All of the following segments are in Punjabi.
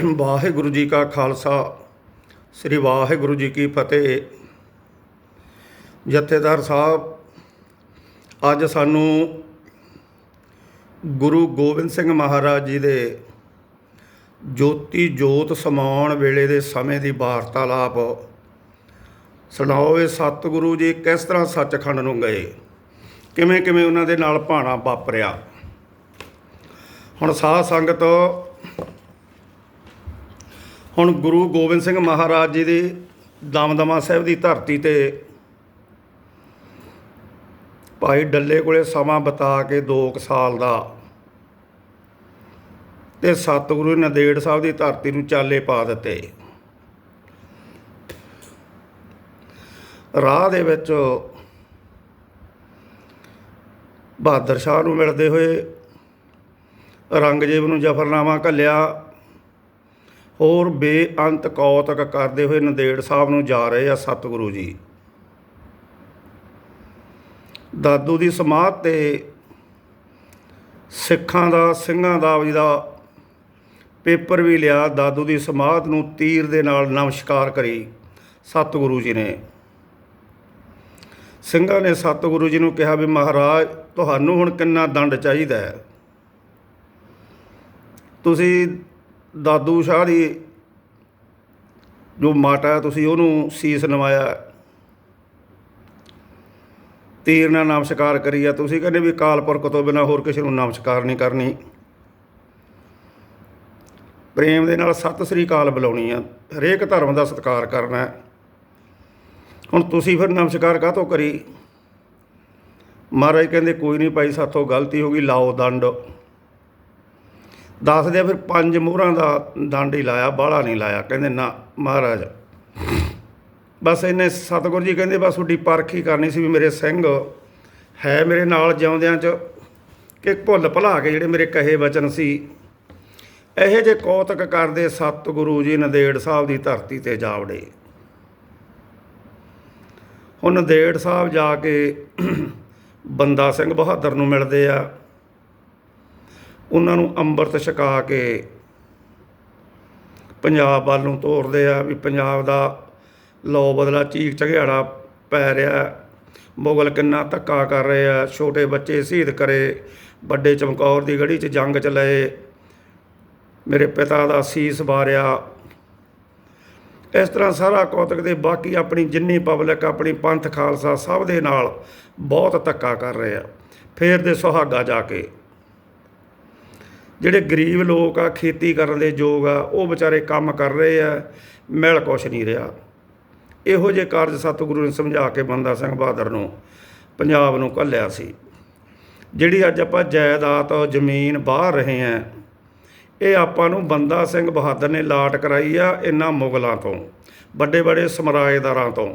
ਵਾਹਿਗੁਰੂ ਜੀ ਕਾ ਖਾਲਸਾ, ਸ੍ਰੀ ਵਾਹਿਗੁਰੂ ਜੀ ਕੀ ਫਤਿਹ। ਜਥੇਦਾਰ ਸਾਹਿਬ, ਅੱਜ ਸਾਨੂੰ ਗੁਰੂ ਗੋਬਿੰਦ ਸਿੰਘ ਮਹਾਰਾਜ ਜੀ ਦੇ ਜੋਤੀ ਜੋਤ ਸਮਾਉਣ ਵੇਲੇ ਦੇ ਸਮੇਂ ਦੀ ਵਾਰਤਾਲਾਪ ਸੁਣਾਓ। ਇਹ ਸਤਿਗੁਰੂ ਜੀ ਕਿਸ ਤਰ੍ਹਾਂ ਸੱਚਖੰਡ ਨੂੰ ਗਏ? ਕਿਵੇਂ ਕਿਵੇਂ ਉਹਨਾਂ ਦੇ ਨਾਲ ਭਾਣਾ ਵਾਪਰਿਆ? ਹੁਣ ਸਾਧ ਸੰਗਤ ਹੁਣ ਗੁਰੂ ਗੋਬਿੰਦ ਸਿੰਘ ਮਹਾਰਾਜ ਜੀ ਦੀ ਦਮਦਮਾ ਸਾਹਿਬ ਦੀ ਧਰਤੀ ਤੇ ਭਾਈ ਡੱਲੇ ਕੋਲੇ ਸਮਾਂ ਬਿਤਾ ਕੇ 2 ਸਾਲ ਦਾ ਤੇ ਸਤਿਗੁਰੂ ਨੰਦੇੜ ਸਾਹਿਬ ਦੀ ਧਰਤੀ ਨੂੰ ਚਾਲੇ ਪਾ ਦਿੱਤੇ। ਰਾਹ ਦੇ ਵਿੱਚ ਬਹਾਦਰ ਸ਼ਾਹ ਨੂੰ ਮਿਲਦੇ ਹੋਏ ਰੰਗਜੀਤ ਨੂੰ ਜਫਰਨਾਮਾ ਘੱਲਿਆ। ਹੋਰ ਬੇਅੰਤ ਕੌਤਕ ਕਰਦੇ ਹੋਏ ਨੰਦੇੜ ਸਾਹਿਬ ਨੂੰ ਜਾ ਰਹੇ ਆ ਸਤਿਗੁਰੂ ਜੀ। ਦਾਦੂ ਦੀ ਸਮਾਧ ਤੇ ਸਿੱਖਾਂ ਦਾ, ਸਿੰਘਾਂ ਦਾ ਜੀ ਦਾ ਪੇਪਰ ਵੀ ਲਿਆ। ਦਾਦੂ ਦੀ ਸਮਾਧ ਨੂੰ ਤੀਰ ਦੇ ਨਾਲ ਨਮਸਕਾਰ ਕਰੀ ਸਤਿਗੁਰੂ ਜੀ ਨੇ। ਸਿੰਘਾਂ ਨੇ ਸਤਿਗੁਰੂ ਜੀ ਨੂੰ ਕਿਹਾ ਵੀ ਮਹਾਰਾਜ, ਤੁਹਾਨੂੰ ਹੁਣ ਕਿੰਨਾ ਦੰਡ ਚਾਹੀਦਾ ਹੈ? ਤੁਸੀਂ ਦਾਦੂ ਸ਼ਾਹ ਦੀ ਜੋ ਮਾਤਾ ਤੁਸੀਂ ਉਹਨੂੰ ਸੀਸ ਨਵਾਇਆ ਤੀਰ ਨਾਲ ਨਮਸਕਾਰ ਕਰੀ ਆ। ਤੁਸੀਂ ਕਹਿੰਦੇ ਵੀ ਕਾਲਪੁਰਖ ਤੋਂ ਬਿਨਾ ਹੋਰ ਕਿਸੇ ਨੂੰ ਨਮਸਕਾਰ ਨਹੀਂ ਕਰਨੀ। ਪ੍ਰੇਮ ਦੇ ਨਾਲ ਸਤਿ ਸ੍ਰੀ ਅਕਾਲ ਬੁਲਾਉਣੀ ਆ। ਹਰੇਕ ਧਰਮ ਦਾ ਸਤਿਕਾਰ ਕਰਨਾ ਹੁਣ ਤੁਸੀਂ ਫਿਰ ਨਮਸਕਾਰ ਕਾਹਤੋਂ ਕਰੀ? ਮਹਾਰਾਜ ਕਹਿੰਦੇ, ਕੋਈ ਨਹੀਂ ਭਾਈ, ਸਾਥੋਂ ਗਲਤੀ ਹੋ ਗਈ, ਲਾਓ ਦੰਡ। ਦੱਸਦੇ ਆ ਫਿਰ ਪੰਜ ਮੋਹਰਾਂ ਦਾ ਦੰਡ ਹੀ ਲਾਇਆ, ਬਾਹਲਾ ਨਹੀਂ ਲਾਇਆ, ਕਹਿੰਦੇ ਨਾ, ਮਹਾਰਾਜ। ਬਸ ਇਹਨੇ ਸਤਿਗੁਰੂ ਜੀ ਕਹਿੰਦੇ ਬਸ ਤੁਹਾਡੀ ਪਰਖ ਹੀ ਕਰਨੀ ਸੀ ਵੀ ਮੇਰੇ ਸਿੰਘ ਹੈ ਮੇਰੇ ਨਾਲ ਜਿਉਂਦਿਆਂ ਚ, ਕਿ ਭੁੱਲ ਭੁਲਾ ਕੇ ਜਿਹੜੇ ਮੇਰੇ ਕਹੇ ਵਚਨ ਸੀ। ਇਹੋ ਜੇ ਕੌਤਕ ਕਰਦੇ ਸਤਿਗੁਰੂ ਜੀ ਨੰਦੇੜ ਸਾਹਿਬ ਦੀ ਧਰਤੀ ਤੇ ਜਾ ਵੜੇ। ਹੁਣ ਨੰਦੇੜ ਸਾਹਿਬ ਜਾ ਕੇ ਬੰਦਾ ਸਿੰਘ ਬਹਾਦਰ ਨੂੰ ਮਿਲਦੇ ਆ। ਉਹਨਾਂ ਨੂੰ ਅੰਮ੍ਰਿਤ ਛਕਾ ਕੇ ਪੰਜਾਬ ਵੱਲ ਨੂੰ ਤੋਰਦੇ ਆ ਵੀ ਪੰਜਾਬ ਦਾ ਲੋ ਬਦਲਾ ਚੀਕ ਝਗਿਆੜਾ ਪੈ ਰਿਹਾ ਮੁਗਲ ਕਿੰਨਾ ਧੱਕਾ ਕਰ ਰਹੇ ਆ, ਛੋਟੇ ਬੱਚੇ ਸ਼ਹੀਦ ਕਰੇ, ਵੱਡੇ ਚਮਕੌਰ ਦੀ ਗੜੀ 'ਚ ਜੰਗ ਚ ਲਏ। ਮੇਰੇ ਪਿਤਾ ਦਾ ਸੀਸ ਵਾਰਿਆ। ਇਸ ਤਰ੍ਹਾਂ ਸਾਰਾ ਕੌਤਕ ਦੇ ਬਾਕੀ ਆਪਣੀ ਜਿੰਨੀ ਪਬਲਿਕ, ਆਪਣੀ ਪੰਥ ਖਾਲਸਾ ਸਭ ਦੇ ਨਾਲ ਬਹੁਤ ਧੱਕਾ ਕਰ ਰਹੇ ਆ। ਫੇਰ ਦੇ ਸੁਹਾਗਾ ਜਾ ਕੇ। ਜਿਹੜੇ ਗਰੀਬ ਲੋਕ ਆ, ਖੇਤੀ ਕਰਨ ਦੇ ਯੋਗ ਆ, ਉਹ ਵਿਚਾਰੇ ਕੰਮ ਕਰ ਰਹੇ ਆ, ਮਿਲ ਕੁਛ ਨਹੀਂ ਰਿਹਾ। ਇਹੋ ਜਿਹੇ ਕਾਰਜ ਸਤਿਗੁਰੂ ਨੇ ਸਮਝਾ ਕੇ ਬੰਦਾ ਸਿੰਘ ਬਹਾਦਰ ਨੂੰ, ਪੰਜਾਬ ਨੂੰ ਘੱਲਿਆ ਸੀ। ਜਿਹੜੀ ਅੱਜ ਆਪਾਂ ਜਾਇਦਾਦ ਜ਼ਮੀਨ ਬਾਹਰ ਰਹੇ ਆ, ਇਹ ਆਪਾਂ ਨੂੰ ਬੰਦਾ ਸਿੰਘ ਬਹਾਦਰ ਨੇ ਲਾਟ ਕਰਾਈ ਆ ਇਹਨਾਂ ਮੁਗਲਾਂ ਤੋਂ, ਵੱਡੇ ਵੱਡੇ ਸਮਰਾਜਦਾਰਾਂ ਤੋਂ।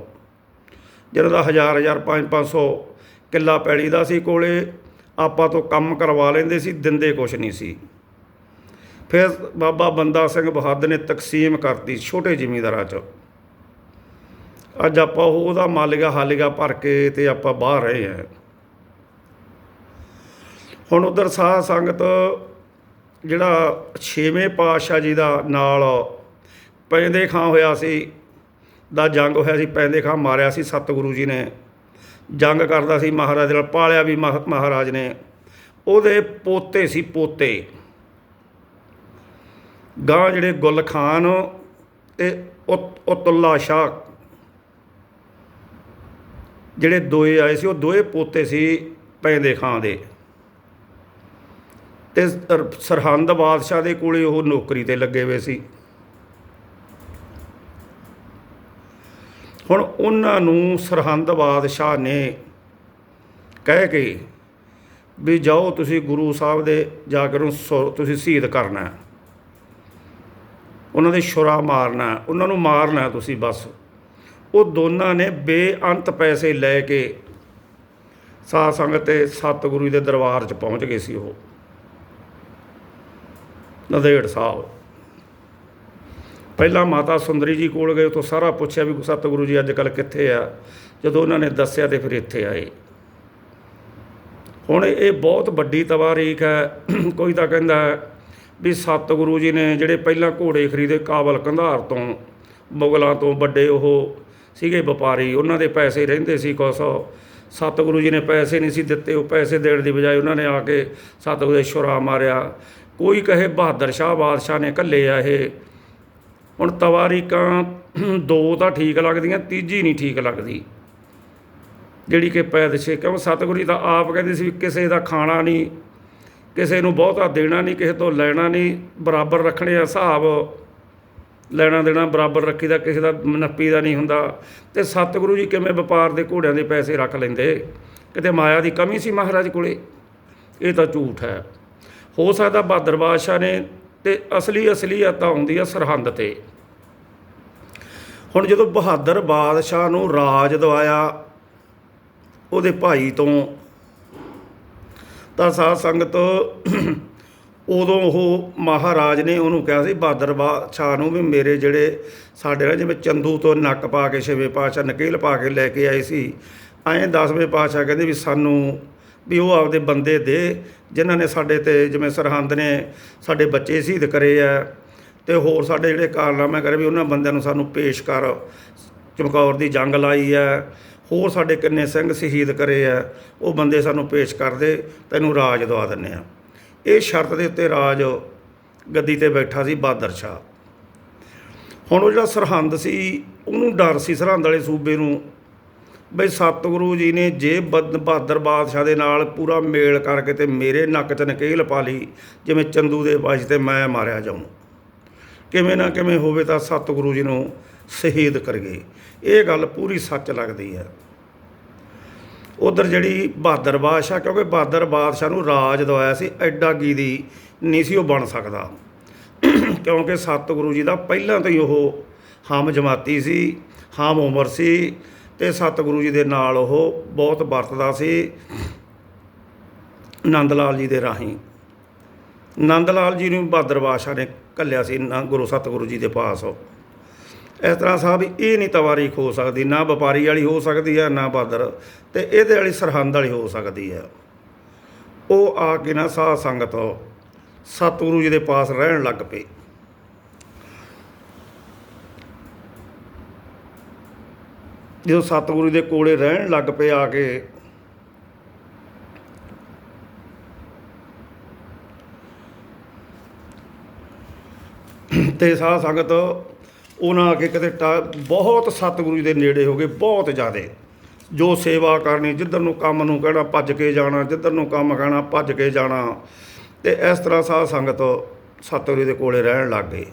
ਜਿਹਨਾਂ ਦਾ ਹਜ਼ਾਰ ਹਜ਼ਾਰ ਪੰਜ ਪੰਜ ਸੌ ਕਿੱਲਾ ਪੈੜੀ ਦਾ ਸੀ ਕੋਲੇ, ਆਪਾਂ ਤੋਂ ਕੰਮ ਕਰਵਾ ਲੈਂਦੇ ਸੀ, ਦਿੰਦੇ ਕੁਛ ਨਹੀਂ ਸੀ। ਫਿਰ ਬਾਬਾ ਬੰਦਾ ਸਿੰਘ ਬਹਾਦਰ ਨੇ ਤਕਸੀਮ ਕਰਤੀ ਛੋਟੇ ਜ਼ਿਮੀਂਦਾਰਾਂ 'ਚ। ਅੱਜ ਆਪਾਂ ਉਹਦਾ ਮਾਲਿਗਾ ਹਾਲਿਗਾ ਭਰ ਕੇ ਤੇ ਆਪਾਂ ਬਾਹਰ ਰਹੇ ਆ ਹੁਣ ਉਧਰ ਸਾਧ ਸੰਗਤ ਜਿਹੜਾ ਛੇਵੇਂ ਪਾਤਸ਼ਾਹ ਜੀ ਦਾ ਨਾਲ ਪੈਂਦੇ ਖਾਂ ਹੋਇਆ ਸੀ, ਦਾ ਜੰਗ ਹੋਇਆ ਸੀ, ਪੈਂਦੇ ਖਾਂ ਮਾਰਿਆ ਸੀ, ਸਤਿਗੁਰੂ ਜੀ ਨੇ। ਜੰਗ ਕਰਦਾ ਸੀ ਮਹਾਰਾਜ ਦੇ ਨਾਲ, ਪਾਲਿਆ ਵੀ ਮਹ- ਮਹਾਰਾਜ ਨੇ। ਉਹਦੇ ਪੋਤੇ ਸੀ ਪੋਤੇ। ਗਾਂ ਜਿਹੜੇ ਗੁਲ ਖਾਨ ਤੇ ਉਤ- ਉਤੁੱਲਾ ਸ਼ਾਹ ਜਿਹੜੇ ਦੋਏ ਆਏ ਸੀ, ਉਹ ਦੋਏ ਪੋਤੇ ਸੀ ਪੈਂਦੇ ਖਾਂ ਦੇ। ਤੇ ਸਰਹੰਦ ਬਾਦਸ਼ਾਹ ਦੇ ਕੋਲੇ ਉਹ ਨੌਕਰੀ ਤੇ ਲੱਗੇ ਹੋਏ ਸੀ। ਹੁਣ ਉਹਨਾਂ ਨੂੰ ਸਰਹੰਦ ਬਾਦਸ਼ਾਹ ਨੇ ਕਹਿ ਕੇ ਵੀ ਜਾਓ ਤੁਸੀਂ ਗੁਰੂ ਸਾਹਿਬ ਦੇ ਜਾ ਕੇ ਉਹਨੂੰ ਸੁ- ਤੁਸੀਂ ਸ਼ਹੀਦ ਕਰਨਾ ਉਹਨਾਂ ਦੇ ਛੁਰਾ ਮਾਰਨਾ ਉਹਨਾਂ ਨੂੰ ਮਾਰਨਾ ਤੁਸੀਂ ਬਸ। ਉਹ ਦੋਨਾਂ ਨੇ ਬੇਅੰਤ ਪੈਸੇ ਲੈ ਕੇ ਸਾਧ ਸੰਗਤ ਤੇ ਸਤਿਗੁਰੂ ਦੇ ਦਰਬਾਰ 'ਚ ਪਹੁੰਚ ਗਏ ਸੀ ਉਹ। ਨੰਦੇੜ ਸਾਹਿਬ। ਪਹਿਲਾਂ ਮਾਤਾ ਸੁੰਦਰੀ ਜੀ ਕੋਲ ਗਏ ਉਤੋਂ ਸਾਰਾ ਪੁੱਛਿਆ ਵੀ ਸਤਿਗੁਰੂ ਜੀ ਅੱਜ ਕੱਲ ਕਿੱਥੇ ਆ? ਜਦੋਂ ਉਹਨਾਂ ਨੇ ਦੱਸਿਆ ਤੇ ਫਿਰ ਇੱਥੇ ਆਏ। ਹੁਣ ਇਹ ਬਹੁਤ ਵੱਡੀ ਤਵਾਰੀਖ ਹੈ। ਕੋਈ ਤਾਂ ਕਹਿੰਦਾ ਵੀ ਸਤਿਗੁਰੂ ਜੀ ਨੇ ਜਿਹੜੇ ਪਹਿਲਾਂ ਘੋੜੇ ਖਰੀਦੇ ਕਾਬਲ ਕੰਧਾਰ ਤੋਂ, ਮੁਗਲਾਂ ਤੋਂ ਵੱਡੇ ਉਹ ਸੀਗੇ ਵਪਾਰੀ, ਉਹਨਾਂ ਦੇ ਪੈਸੇ ਰਹਿੰਦੇ ਸੀ ਕੁਛ। ਸਤਿਗੁਰੂ ਜੀ ਨੇ ਪੈਸੇ ਨਹੀਂ ਸੀ ਦਿੱਤੇ, ਉਹ ਪੈਸੇ ਦੇਣ ਦੀ ਬਜਾਏ ਉਹਨਾਂ ਨੇ ਆ ਕੇ ਸਤਿਗੁਰੂ ਦੇ ਸ਼ੁਰਾ ਮਾਰਿਆ। ਕੋਈ ਕਹੇ ਬਹਾਦਰ ਸ਼ਾਹ ਬਾਦਸ਼ਾਹ ਨੇ ਘੱਲੇ ਆ ਇਹ। ਹੁਣ ਤਵਾਰੀਕਾਂ ਦੋ ਤਾਂ ਠੀਕ ਲੱਗਦੀਆਂ, ਤੀਜੀ ਨਹੀਂ ਠੀਕ ਲੱਗਦੀ। ਜਿਹੜੀ ਕਿ ਪੈਦਸ਼ੇ, ਕਿਉਂ ਸਤਿਗੁਰੂ ਜੀ ਤਾਂ ਆਪ ਕਹਿੰਦੇ ਸੀ ਵੀ ਕਿਸੇ ਦਾ ਖਾਣਾ ਨਹੀਂ ਕਿਸੇ ਨੂੰ ਬਹੁਤਾ ਦੇਣਾ ਨਹੀਂ, ਕਿਸੇ ਤੋਂ ਲੈਣਾ ਨਹੀਂ, ਬਰਾਬਰ ਰੱਖਣੇ ਆ ਹਿਸਾਬ ਲੈਣਾ ਦੇਣਾ ਬਰਾਬਰ ਰੱਖੀਦਾ ਕਿਸੇ ਦਾ ਨੱਪੀ ਦਾ ਨਹੀਂ ਹੁੰਦਾ। ਤੇ ਸਤਿਗੁਰੂ ਜੀ ਕਿਵੇਂ ਵਪਾਰ ਦੇ ਘੋੜਿਆਂ ਦੇ ਪੈਸੇ ਰੱਖ ਲੈਂਦੇ? ਕਿਤੇ ਮਾਇਆ ਦੀ ਕਮੀ ਸੀ ਮਹਾਰਾਜ ਕੋਲੇ? ਇਹ ਤਾਂ ਝੂਠ ਹੈ। ਹੋ ਸਕਦਾ ਬਹਾਦਰ ਬਾਦਸ਼ਾਹ ਨੇ ਤੇ ਅਸਲੀ ਅਸਲੀਅਤ ਤਾਂ ਆਉਂਦੀ ਆ ਸਰਹੰਦ ਤੇ। ਹੁਣ ਜਦੋਂ ਬਹਾਦਰ ਬਾਦਸ਼ਾਹ ਨੂੰ ਰਾਜ ਦਵਾਇਆ, ਉਹਦੇ ਭਾਈ ਤੋਂ ਤਾਂ ਸਾਧ ਸੰਗਤ ਉਦੋਂ ਉਹ ਮਹਾਰਾਜ ਨੇ ਉਹਨੂੰ ਕਿਹਾ ਸੀ, ਬਹਾਦਰ ਬਾਦਸ਼ਾਹ ਨੂੰ ਵੀ ਮੇਰੇ ਜਿਹੜੇ ਸਾਡੇ ਨਾਲ, ਜਿਵੇਂ ਚੰਦੂ ਤੋਂ ਨੱਕ ਪਾ ਕੇ ਛੇਵੇਂ ਪਾਤਸ਼ਾਹ, ਨਕੇਲ ਪਾ ਕੇ ਲੈ ਕੇ ਆਏ ਸੀ, ਐਂ ਦਸਵੇਂ ਪਾਤਸ਼ਾਹ ਕਹਿੰਦੇ ਵੀ ਸਾਨੂੰ ਵੀ ਉਹ ਆਪਦੇ ਬੰਦੇ ਦੇ, ਜਿਨ੍ਹਾਂ ਨੇ ਸਾਡੇ ਤੇ ਜਿਵੇਂ ਸਰਹੰਦ ਨੇ ਸਾਡੇ ਬੱਚੇ ਸ਼ਹੀਦ ਕਰੇ ਆ, ਤੇ ਹੋਰ ਸਾਡੇ ਜਿਹੜੇ ਕਾਰਨਾਮੇ ਕਰੇ ਵੀ ਉਹਨਾਂ ਬੰਦਿਆਂ ਨੂੰ ਸਾਨੂੰ ਪੇਸ਼ ਕਰ, ਚਮਕੌਰ ਦੀ ਜੰਗ ਲਾਈ ਹੈ ਹੋਰ ਸਾਡੇ ਕਿੰਨੇ ਸਿੰਘ ਸ਼ਹੀਦ ਕਰੇ ਆ, ਉਹ ਬੰਦੇ ਸਾਨੂੰ ਪੇਸ਼ ਕਰਦੇ, ਤੈਨੂੰ ਰਾਜ ਦਵਾ ਦਿੰਨੇ ਆ। ਇਹ ਸ਼ਰਤ ਦੇ ਉੱਤੇ ਰਾਜ ਗੱਦੀ ਤੇ ਬੈਠਾ ਸੀ ਬਹਾਦਰ ਸ਼ਾਹ। ਹੁਣ ਉਹ ਜਿਹੜਾ ਸਰਹੰਦ ਸੀ, ਉਹਨੂੰ ਡਰ ਸੀ, ਸਰਹੰਦ ਵਾਲੇ ਸੂਬੇ ਨੂੰ। ਬਈ ਸਤਿਗੁਰੂ ਜੀ ਨੇ ਜੇ ਬਦ- ਬਹਾਦਰ ਬਾਦਸ਼ਾਹ ਦੇ ਨਾਲ ਪੂਰਾ ਮੇਲ ਕਰਕੇ ਤੇ ਮੇਰੇ ਨੱਕ 'ਚ ਨਕੇਲ ਪਾ ਲਈ, ਜਿਵੇਂ ਚੰਦੂ ਦੇ ਵਜ ਤੇ ਮੈਂ ਮਾਰਿਆ ਜਾਉਂ ਕਿਵੇਂ ਨਾ ਕਿਵੇਂ ਹੋਵੇ ਤਾਂ ਸਤਿਗੁਰੂ ਜੀ ਨੂੰ ਸ਼ਹੀਦ ਕਰ ਗਏ ਇਹ ਗੱਲ ਪੂਰੀ ਸੱਚ ਲੱਗਦੀ ਹੈ। ਉਧਰ ਜਿਹੜੀ ਬਹਾਦਰ ਬਾਦਸ਼ਾਹ, ਕਿਉਂਕਿ ਬਹਾਦਰ ਬਾਦਸ਼ਾਹ ਨੂੰ ਰਾਜ ਦਵਾਇਆ ਸੀ, ਐਡਾ ਗੀਦੀ ਨਹੀਂ ਸੀ ਉਹ ਬਣ ਸਕਦਾ। ਕਿਉਂਕਿ ਸਤਿਗੁਰੂ ਜੀ ਦਾ ਪਹਿਲਾਂ ਤੋਂ ਹੀ ਉਹ ਹਮ ਜਮਾਤੀ ਸੀ, ਹਮ ਉਮਰ ਸੀ ਤੇ ਸਤਿਗੁਰੂ ਜੀ ਦੇ ਨਾਲ ਉਹ ਬਹੁਤ ਵਰਤਦਾ ਸੀ ਨੰਦ ਲਾਲ ਜੀ ਦੇ ਰਾਹੀਂ। ਨੰਦ ਲਾਲ ਜੀ ਨੂੰ ਬਹਾਦਰ ਬਾਦਸ਼ਾਹ ਨੇ ਘੱਲਿਆ ਸੀ, ਨਾ ਗੁਰੂ ਸਤਿਗੁਰੂ ਜੀ ਦੇ ਪਾਸ। ਇਸ ਤਰ੍ਹਾਂ ਸਾਹਿਬ, ਇਹ ਨਹੀਂ ਤਵਾਰੀਖ ਹੋ ਸਕਦੀ, ਨਾ ਵਪਾਰੀ ਵਾਲੀ ਹੋ ਸਕਦੀ ਹੈ, ਨਾ ਬਹਾਦਰ ਤੇ ਇਹਦੇ ਵਾਲੀ ਸਰਹੰਦ ਵਾਲੀ ਹੋ ਸਕਦੀ ਹੈ। ਉਹ ਆ ਕੇ ਨਾ ਸਾਧ ਸੰਗਤ ਸਤਿਗੁਰੂ ਜੀ ਦੇ ਪਾਸ ਰਹਿਣ ਲੱਗ ਪਏ। ਜਦੋਂ ਸਤਿਗੁਰੂ ਦੇ ਕੋਲੇ ਰਹਿਣ ਲੱਗ ਪਏ ਆ ਕੇ ਤੇ ਸਾਧ ਸੰਗਤ ਉਹਨਾਂ ਆ ਕੇ ਕਿਤੇ ਟਾ- ਬਹੁਤ ਸਤਿਗੁਰੂ ਜੀ ਦੇ ਨੇੜੇ ਹੋ ਗਏ, ਬਹੁਤ ਜ਼ਿਆਦੇ। ਜੋ ਸੇਵਾ ਕਰਨੀ, ਜਿੱਧਰ ਨੂੰ ਕੰਮ ਨੂੰ ਕਹਿਣਾ, ਭੱਜ ਕੇ ਜਾਣਾ, ਜਿੱਧਰ ਨੂੰ ਕੰਮ ਕਹਿਣਾ, ਭੱਜ ਕੇ ਜਾਣਾ। ਤੇ ਇਸ ਤਰ੍ਹਾਂ ਸਾਧ ਸੰਗਤ ਸਤਿਗੁਰੂ ਦੇ ਕੋਲੇ ਰਹਿਣ ਲੱਗ ਗਏ।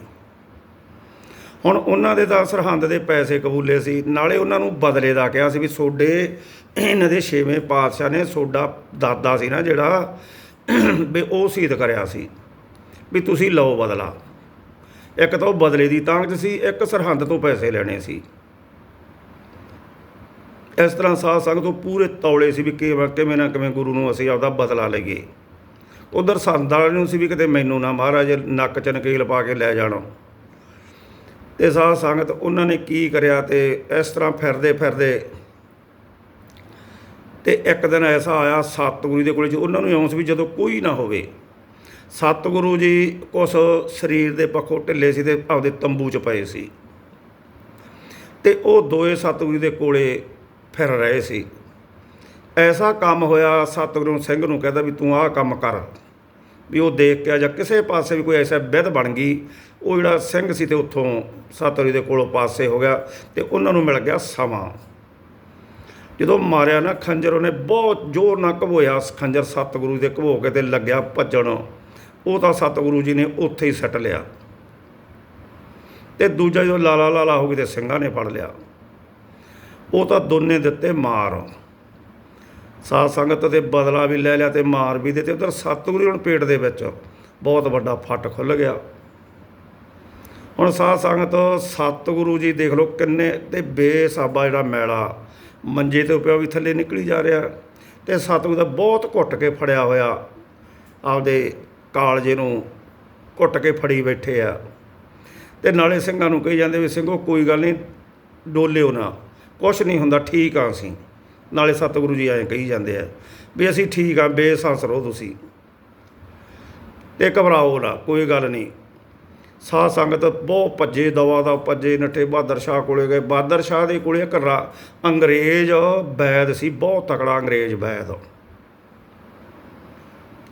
ਹੁਣ ਉਹਨਾਂ ਦੇ ਤਾਂ ਸਰਹੰਦ ਦੇ ਪੈਸੇ ਕਬੂਲੇ ਸੀ, ਨਾਲੇ ਉਹਨਾਂ ਨੂੰ ਬਦਲੇ ਦਾ ਕਿਹਾ ਸੀ ਵੀ ਸੋਡੇ ਇਹਨਾਂ ਦੇ ਛੇਵੇਂ ਪਾਤਸ਼ਾਹ ਨੇ, ਸੋਡਾ ਦਾਦਾ ਸੀ ਨਾ ਜਿਹੜਾ, ਵੀ ਉਹ ਸ਼ਹੀਦ ਕਰਿਆ ਸੀ, ਵੀ ਤੁਸੀਂ ਲਓ ਬਦਲਾ। ਇੱਕ ਤਾਂ ਉਹ ਬਦਲੇ ਦੀ ਤਾਂਗ 'ਚ ਸੀ, ਇੱਕ ਸਰਹੰਦ ਤੋਂ ਪੈਸੇ ਲੈਣੇ ਸੀ। ਇਸ ਤਰ੍ਹਾਂ ਸਾਧ ਸੰਗਤ ਤੋਂ ਪੂਰੇ ਤੌਲੇ ਸੀ ਵੀ ਕਿਵੇਂ ਕਿਵੇਂ ਨਾ ਕਿਵੇਂ ਗੁਰੂ ਨੂੰ ਅਸੀਂ ਆਪਦਾ ਬਦਲਾ ਲਈਏ। ਉਧਰ ਸੰਦ ਵਾਲੇ ਨੂੰ ਸੀ ਵੀ ਕਿਤੇ ਮੈਨੂੰ ਨਾ ਮਹਾਰਾਜ, ਨੱਕ 'ਚ ਨਕੀਲ ਪਾ ਕੇ ਲੈ ਜਾਣਾ। ਤੇ ਸਾਧ ਸੰਗਤ ਉਹਨਾਂ ਨੇ ਕੀ ਕਰਿਆ ਤੇ ਇਸ ਤਰ੍ਹਾਂ ਫਿਰਦੇ ਫਿਰਦੇ ਤੇ ਇੱਕ ਦਿਨ ਐਸਾ ਆਇਆ ਸਤਿਗੁਰੂ ਦੇ ਕੋਲ ਜੀ ਉਹਨਾਂ ਨੂੰ ਇਉਂ ਸੀ ਵੀ ਜਦੋਂ ਕੋਈ ਨਾ ਹੋਵੇ ਸਤਿਗੁਰੂ ਜੀ ਕੁਛ ਸਰੀਰ ਦੇ ਪੱਖੋਂ ਢਿੱਲੇ ਸੀ ਤੇ ਆਪਦੇ ਤੰਬੂ 'ਚ ਪਏ ਸੀ। ਤੇ ਉਹ ਦੋਏ ਸਤਿਗੁਰੂ ਦੇ ਕੋਲੇ ਫਿਰ ਰਹੇ ਸੀ। ਐਸਾ ਕੰਮ ਹੋਇਆ, ਸਤਿਗੁਰੂ ਸਿੰਘ ਨੂੰ ਕਹਿੰਦਾ ਵੀ ਤੂੰ ਆਹ ਕੰਮ ਕਰ। ਵੀ ਉਹ ਦੇਖ ਕੇ ਜਾਂ ਕਿਸੇ ਪਾਸੇ ਵੀ ਕੋਈ ਐਸਾ ਵਿਧ ਬਣ ਗਈ, ਉਹ ਜਿਹੜਾ ਸਿੰਘ ਸੀ ਤੇ ਉੱਥੋਂ ਸਤਿਗੁਰੂ ਦੇ ਕੋਲੋਂ ਪਾਸੇ ਹੋ ਗਿਆ ਤੇ ਉਹਨਾਂ ਨੂੰ ਮਿਲ ਗਿਆ ਸਮਾਂ। ਜਦੋਂ ਮਾਰਿਆ ਨਾ ਖੰਜਰ, ਉਹਨੇ ਬਹੁਤ ਜ਼ੋਰ ਨਾਲ ਘਵੋਇਆ ਖੰਜਰ ਸਤਿਗੁਰੂ ਦੇ ਘਵੋ ਕੇ ਤੇ ਲੱਗਿਆ ਭੱਜਣ। ਉਹ ਤਾਂ ਸਤਿਗੁਰੂ ਜੀ ਨੇ ਉੱਥੇ ਹੀ ਸੱਟ ਲਿਆ। ਤੇ ਦੂਜਾ ਜੋ ਲਾਲਾ ਲਾਲਾ ਹੋ ਗਈ ਤੇ ਸਿੰਘਾਂ ਨੇ ਫੜ ਲਿਆ। ਉਹ ਤਾਂ ਦੋਨੇ ਦਿੱਤੇ ਮਾਰ। ਸਾਧ ਸੰਗਤ ਤੇ ਬਦਲਾ ਵੀ ਲੈ ਲਿਆ ਤੇ ਮਾਰ ਵੀ ਦਿੱਤੇ। ਉਧਰ ਸਤਿਗੁਰੂ ਹੁਣ ਪੇਟ ਦੇ ਵਿੱਚ ਬਹੁਤ ਵੱਡਾ ਫੱਟ ਖੁੱਲ ਗਿਆ। ਹੁਣ ਸਾਧ ਸੰਗਤ, ਸਤਿਗੁਰੂ ਜੀ ਦੇਖ ਲਓ ਕਿੰਨੇ ਤੇ ਬੇਸਾਬਾ ਜਿਹੜਾ ਮੈਲਾ ਮੰਜੇ ਤੇ ਪਿਆ ਵੀ ਥੱਲੇ ਨਿਕਲੀ ਜਾ ਰਿਹਾ। ਤੇ ਸਤਿਗੁਰੂ ਦਾ ਬਹੁਤ ਘੁੱਟ ਕੇ ਫੜਿਆ ਹੋਇਆ ਆਪਦੇ ਕਾਲਜੇ ਨੂੰ ਘੁੱਟ ਕੇ ਫੜੀ ਬੈਠੇ ਆ। ਤੇ ਨਾਲੇ ਸਿੰਘਾਂ ਨੂੰ ਕਹੀ ਜਾਂਦੇ ਵੀ ਸਿੰਘੋ, ਕੋਈ ਗੱਲ ਨਹੀਂ, ਡੋਲਿਓ ਨਾ। ਕੁਛ ਨਹੀਂ ਹੁੰਦਾ, ਠੀਕ ਆ ਅਸੀਂ। ਨਾਲੇ ਸਤਿਗੁਰੂ ਜੀ ਐਂ ਕਹੀ ਜਾਂਦੇ ਆ ਵੀ ਅਸੀਂ ਠੀਕ ਆ ਬੇਸਾਂਸ ਰਹੋ ਤੁਸੀਂ। ਤੇ ਘਬਰਾਓ ਨਾ, ਕੋਈ ਗੱਲ ਨਹੀਂ। ਸਾਧ ਸੰਗਤ ਬਹੁਤ ਭੱਜੇ, ਦਵਾ ਦਾ ਭੱਜੇ, ਨੱਠੇ, ਬਹਾਦਰ ਸ਼ਾਹ ਕੋਲੇ ਗਏ। ਬਹਾਦਰ ਸ਼ਾਹ ਦੇ ਕੋਲੇ ਇੱਕ ਅੰਗਰੇਜ਼ ਵੈਦ ਸੀ, ਬਹੁਤ ਤਕੜਾ ਅੰਗਰੇਜ਼ ਵੈਦ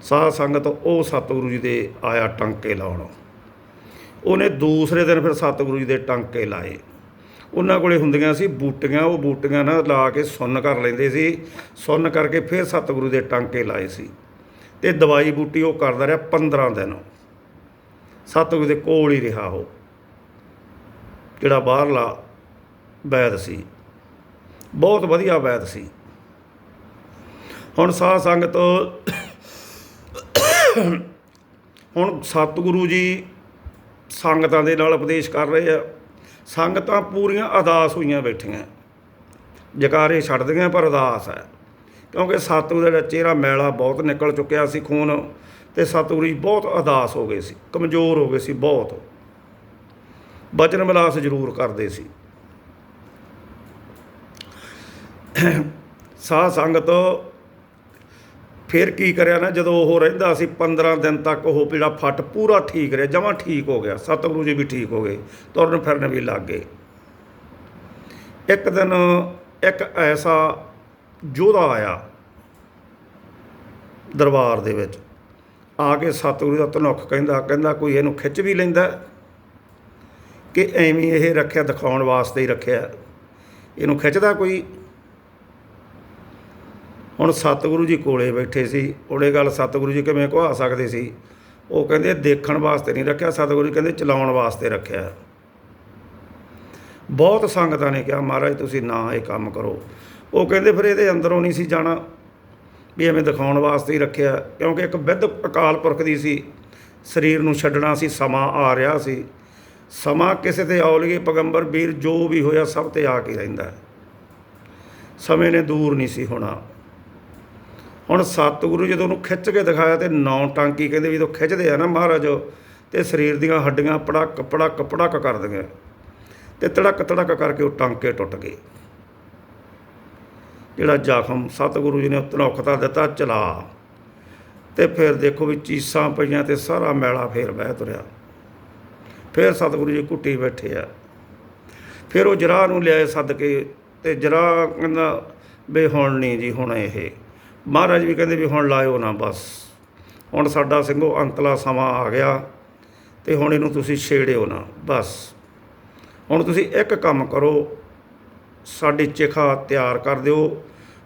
ਸਾਧ ਸੰਗਤ ਉਹ ਸਤਿਗੁਰੂ ਜੀ ਦੇ ਆਇਆ ਟਾਂਕੇ ਲਾਉਣ। ਉਹਨੇ ਦੂਸਰੇ ਦਿਨ ਫਿਰ ਸਤਿਗੁਰੂ ਜੀ ਦੇ ਟਾਂਕੇ ਲਾਏ। ਉਹਨਾਂ ਕੋਲੇ ਹੁੰਦੀਆਂ ਸੀ ਬੂਟੀਆਂ, ਉਹ ਬੂਟੀਆਂ ਨਾਲ ਲਾ ਕੇ ਸੁੰਨ ਕਰ ਲੈਂਦੇ ਸੀ। ਸੁੰਨ ਕਰਕੇ ਫਿਰ ਸਤਿਗੁਰੂ ਦੇ ਟਾਂਕੇ ਲਾਏ ਸੀ। ਤੇ ਦਵਾਈ ਬੂਟੀ ਉਹ ਕਰਦਾ ਰਿਹਾ 15 ਦਿਨ। ਸਤਿਗੁਰੂ ਦੇ ਕੋਲ ਹੀ ਰਿਹਾ ਉਹ, ਜਿਹੜਾ ਬਾਹਰਲਾ ਵੈਦ ਸੀ। ਬਹੁਤ ਵਧੀਆ ਵੈਦ ਸੀ। ਹੁਣ ਸਾਧ ਸੰਗਤ ਹੁਣ ਸਤਿਗੁਰੂ ਜੀ ਸੰਗਤਾਂ ਦੇ ਨਾਲ ਉਪਦੇਸ਼ ਕਰ ਰਹੇ ਆ। ਸੰਗਤਾਂ ਪੂਰੀਆਂ ਅਦਾਸ ਹੋਈਆਂ ਬੈਠੀਆਂ। ਜਕਾਰੇ ਛੱਡਦੀਆਂ ਪਰ ਅਦਾਸ ਹੈ। ਕਿਉਂਕਿ ਸਤਿਗੁਰੂ ਦਾ ਚਿਹਰਾ ਮੈਲਾ ਬਹੁਤ ਨਿਕਲ ਚੁੱਕਿਆ ਸੀ ਖੂਨ ਤੇ ਸਤਿਗੁਰੂ ਜੀ ਬਹੁਤ ਅਦਾਸ ਹੋ ਗਏ ਸੀ, ਕਮਜ਼ੋਰ ਹੋ ਗਏ ਸੀ ਬਹੁਤ। ਬਚਨ ਵਿਲਾਸ ਜ਼ਰੂਰ ਕਰਦੇ ਸੀ। ਸਾਧ ਸੰਗਤ ਫਿਰ ਕੀ ਕਰਿਆ ਨਾ, ਜਦੋਂ ਉਹ ਰਹਿੰਦਾ ਸੀ 15 ਦਿਨ ਤੱਕ ਉਹ ਜਿਹੜਾ ਫੱਟ ਪੂਰਾ ਠੀਕ ਰਿਹਾ, ਜਮਾਂ ਠੀਕ ਹੋ ਗਿਆ, ਸਤਿਗੁਰੂ ਜੀ ਵੀ ਠੀਕ ਹੋ ਗਏ, ਤੁਰਨ ਫਿਰਨ ਵੀ ਲੱਗ ਗਏ। ਇੱਕ ਦਿਨ ਇੱਕ ਐਸਾ ਯੋਧਾ ਆਇਆ ਦਰਬਾਰ ਦੇ ਵਿੱਚ, ਆ ਕੇ ਸਤਿਗੁਰੂ ਦਾ ਧਨੁਖ ਕਹਿੰਦਾ ਕਹਿੰਦਾ ਕੋਈ ਇਹਨੂੰ ਖਿੱਚ ਵੀ ਲੈਂਦਾ, ਕਿ ਐਵੇਂ ਇਹ ਰੱਖਿਆ, ਦਿਖਾਉਣ ਵਾਸਤੇ ਹੀ ਰੱਖਿਆ, ਇਹਨੂੰ ਖਿੱਚਦਾ ਕੋਈ? ਹੁਣ ਸਤਿਗੁਰੂ ਜੀ ਕੋਲੇ ਬੈਠੇ ਸੀ, ਉਹਨੇ ਗੱਲ ਸਤਿਗੁਰੂ ਜੀ ਕਿਵੇਂ ਕਹਾ ਸਕਦੇ ਸੀ? ਉਹ ਕਹਿੰਦੇ ਦੇਖਣ ਵਾਸਤੇ ਨਹੀਂ ਰੱਖਿਆ, ਸਤਿਗੁਰੂ ਜੀ ਕਹਿੰਦੇ ਚਲਾਉਣ ਵਾਸਤੇ ਰੱਖਿਆ। ਬਹੁਤ ਸੰਗਤਾਂ ਨੇ ਕਿਹਾ, ਮਹਾਰਾਜ, ਤੁਸੀਂ ਨਾ ਇਹ ਕੰਮ ਕਰੋ। ਉਹ ਕਹਿੰਦੇ ਫਿਰ ਇਹਦੇ ਅੰਦਰੋਂ ਨਹੀਂ ਸੀ ਜਾਣਾ ਵੀ ਐਵੇਂ ਦਿਖਾਉਣ ਵਾਸਤੇ ਹੀ ਰੱਖਿਆ, ਕਿਉਂਕਿ ਇੱਕ ਵਿਧ ਅਕਾਲ ਪੁਰਖ ਦੀ ਸੀ, ਸਰੀਰ ਨੂੰ ਛੱਡਣਾ ਸੀ, ਸਮਾਂ ਆ ਰਿਹਾ ਸੀ। ਸਮਾਂ ਕਿਸੇ ਤੇ ਔਲੀਏ ਪੈਗੰਬਰ, ਵੀਰ, ਜੋ ਵੀ ਹੋਇਆ ਸਭ ਤੇ ਆ ਕੇ ਰਹਿੰਦਾ ਸਮੇਂ ਨੇ ਦੂਰ ਨਹੀਂ ਸੀ ਹੋਣਾ। ਹੁਣ ਸਤਿਗੁਰੂ ਜਦੋਂ ਉਹਨੂੰ ਖਿੱਚ ਕੇ ਦਿਖਾਇਆ ਤੇ ਨੌ ਟਾਂਕੀ ਕਹਿੰਦੇ ਵੀ ਜਦੋਂ ਖਿੱਚਦੇ ਆ ਨਾ ਮਹਾਰਾਜ, ਤੇ ਸਰੀਰ ਦੀਆਂ ਹੱਡੀਆਂ ਪੜਕ ਪੜਕ ਪੜਕ ਕਰਦੀਆਂ। ਤੇ ਤੜਕ ਤੜਕ ਕਰਕੇ ਉਹ ਟਾਂਕੇ ਟੁੱਟ ਗਏ। ਜਿਹੜਾ ਜ਼ਖਮ ਸਤਿਗੁਰੂ ਜੀ ਨੇ ਧਨੌਖਤਾ ਦਿੱਤਾ, ਚਲਾ। ਤੇ ਫਿਰ ਦੇਖੋ ਵੀ ਚੀਸਾਂ ਪਈਆਂ ਤੇ ਸਾਰਾ ਮੈਲਾ ਫੇਰ ਬਹਿ ਤੁਰਿਆ। ਫਿਰ ਸਤਿਗੁਰੂ ਜੀ ਘੁੱਟੀ ਬੈਠੇ ਆ। ਫਿਰ ਉਹ ਜਰਾ ਨੂੰ ਲਿਆਏ ਸੱਦ ਕੇ ਤੇ ਜਰਾ ਕਹਿੰਦਾ, ਵੀ ਹੁਣ ਨਹੀਂ ਜੀ, ਹੁਣ ਇਹ। ਮਹਾਰਾਜ ਵੀ ਕਹਿੰਦੇ ਵੀ ਹੁਣ ਲਾਇਓ ਨਾ ਬਸ। ਹੁਣ ਸਾਡਾ ਸਿੰਘੋ ਅੰਤਲਾ ਸਮਾਂ ਆ ਗਿਆ ਤੇ ਹੁਣ ਇਹਨੂੰ ਤੁਸੀਂ ਛੇੜਿਓ ਨਾ, ਬਸ। ਹੁਣ ਤੁਸੀਂ ਇੱਕ ਕੰਮ ਕਰੋ, ਸਾਡੀ ਚਿਖਾ ਤਿਆਰ ਕਰ ਦਿਓ,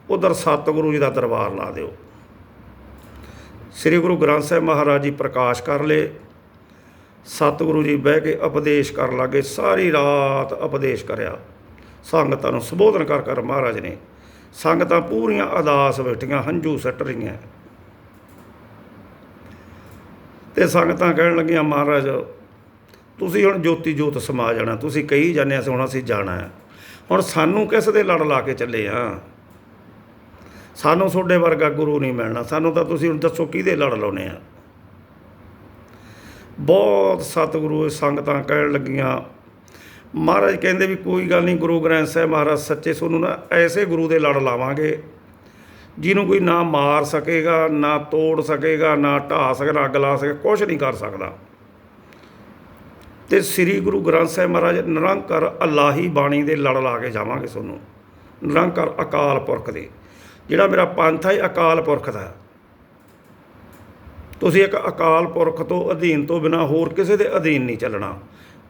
ਉਧਰ ਸਤਿਗੁਰੂ ਜੀ ਦਾ ਦਰਬਾਰ ਲਾ ਦਿਓ। ਸ੍ਰੀ ਗੁਰੂ ਗ੍ਰੰਥ ਸਾਹਿਬ ਮਹਾਰਾਜ ਜੀ ਪ੍ਰਕਾਸ਼ ਕਰ ਲਏ, ਸਤਿਗੁਰੂ ਜੀ ਬਹਿ ਕੇ ਉਪਦੇਸ਼ ਕਰਨ ਲੱਗੇ, ਸਾਰੀ ਰਾਤ ਉਪਦੇਸ਼ ਕਰਿਆ। ਸੰਗਤਾਂ ਨੂੰ ਸੰਬੋਧਨ ਕਰ ਕਰ ਮਹਾਰਾਜ ਨੇ ਸੰਗਤਾਂ ਪੂਰੀਆਂ ਅਦਾਸ ਬੈਠੀਆਂ, ਹੰਝੂ ਸੱਟ ਰਹੀਆਂ। ਤੇ ਸੰਗਤਾਂ ਕਹਿਣ ਲੱਗੀਆਂ, ਮਹਾਰਾਜ, ਤੁਸੀਂ ਹੁਣ ਜੋਤੀ ਜੋਤ ਸਮਾ ਜਾਣਾ ਤੁਸੀਂ ਕਹੀ ਜਾਂਦੇ ਅਸੀਂ ਹੁਣ ਅਸੀਂ ਜਾਣਾ ਹੈ। ਹੁਣ ਸਾਨੂੰ ਕਿਸ ਦੇ ਲੜ ਲਾ ਕੇ ਚੱਲੇ ਆ? ਸਾਨੂੰ ਤੁਹਾਡੇ ਵਰਗਾ ਗੁਰੂ ਨਹੀਂ ਮਿਲਣਾ, ਸਾਨੂੰ ਤਾਂ ਤੁਸੀਂ ਹੁਣ ਦੱਸੋ ਕਿਹਦੇ ਲੜ ਲਾਉਨੇ ਆ? ਬਹੁਤ ਸਤਿਗੁਰੂ ਸੰਗਤਾਂ ਕਹਿਣ ਲੱਗੀਆਂ ਮਹਾਰਾਜ ਕਹਿੰਦੇ ਵੀ ਕੋਈ ਗੱਲ ਨਹੀਂ, ਗੁਰੂ ਗ੍ਰੰਥ ਸਾਹਿਬ ਮਹਾਰਾਜ ਸੱਚੇ ਸੋਨੂੰ ਨਾ ਐਸੇ ਗੁਰੂ ਦੇ ਲੜ ਲਾਵਾਂਗੇ, ਜਿਹਨੂੰ ਕੋਈ ਨਾ ਮਾਰ ਸਕੇਗਾ, ਨਾ ਤੋੜ ਸਕੇਗਾ, ਨਾ ਢਾ ਸਕੇਗਾ ਅੱਗ ਲਾ ਸਕੇ ਕੁਝ ਨਹੀਂ ਕਰ ਸਕਦਾ। ਤੇ ਸ੍ਰੀ ਗੁਰੂ ਗ੍ਰੰਥ ਸਾਹਿਬ ਮਹਾਰਾਜ ਨਿਰੰਕਾਰ ਅਲਾਹੀ ਬਾਣੀ ਦੇ ਲੜ ਲਾ ਕੇ ਜਾਵਾਂਗੇ ਤੁਹਾਨੂੰ ਨਿਰੰਕਾਰ ਅਕਾਲ ਪੁਰਖ ਦੇ। ਜਿਹੜਾ ਮੇਰਾ ਪੰਥ ਹੈ ਇਹ ਅਕਾਲ ਪੁਰਖ ਦਾ। ਤੁਸੀਂ ਇੱਕ ਅਕਾਲ ਪੁਰਖ ਤੋਂ ਅਧੀਨ ਤੋਂ ਬਿਨਾ ਹੋਰ ਕਿਸੇ ਦੇ ਅਧੀਨ ਨਹੀਂ ਚੱਲਣਾ।